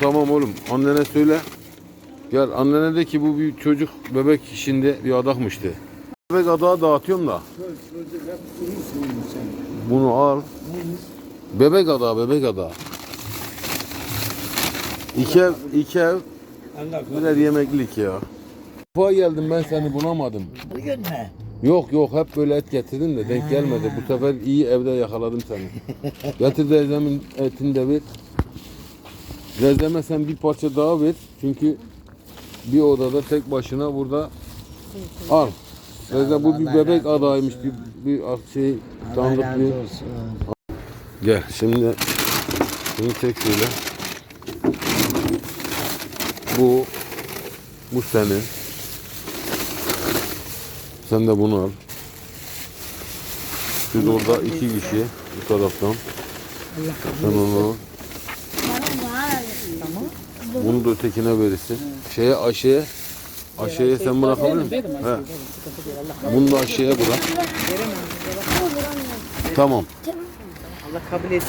Tamam oğlum. Annene söyle. Gel annene de ki bu bir çocuk bebek işinde bir adakmıştı. Bebek adağı dağıtıyorum da. Bunu al. Bebek adağı, bebek adağı. İki ev, iki ev, birer yemeklik ya. Kupa geldim ben seni bulamadım. Bugün mü? Yok yok hep böyle et getirdim de denk gelmedi. Bu sefer iyi evde yakaladım seni. Getir teyzemin etini de ver. Teyzeme sen bir parça daha ver. Çünkü bir odada tek başına burada al. Teyze bu bir bebek adaymış. Bir, bir şey Allah bir. Gel şimdi bunu tek şöyle. Bu bu senin. Sen de bunu al. Siz orada iki kişi bu taraftan. Sen onu al. Bunu da ötekine verirsin. Şeye Ayşe'ye Ayşe'ye sen bırakabilir misin? He. Bunu da Ayşe'ye bırak. Tamam. Allah kabul etsin.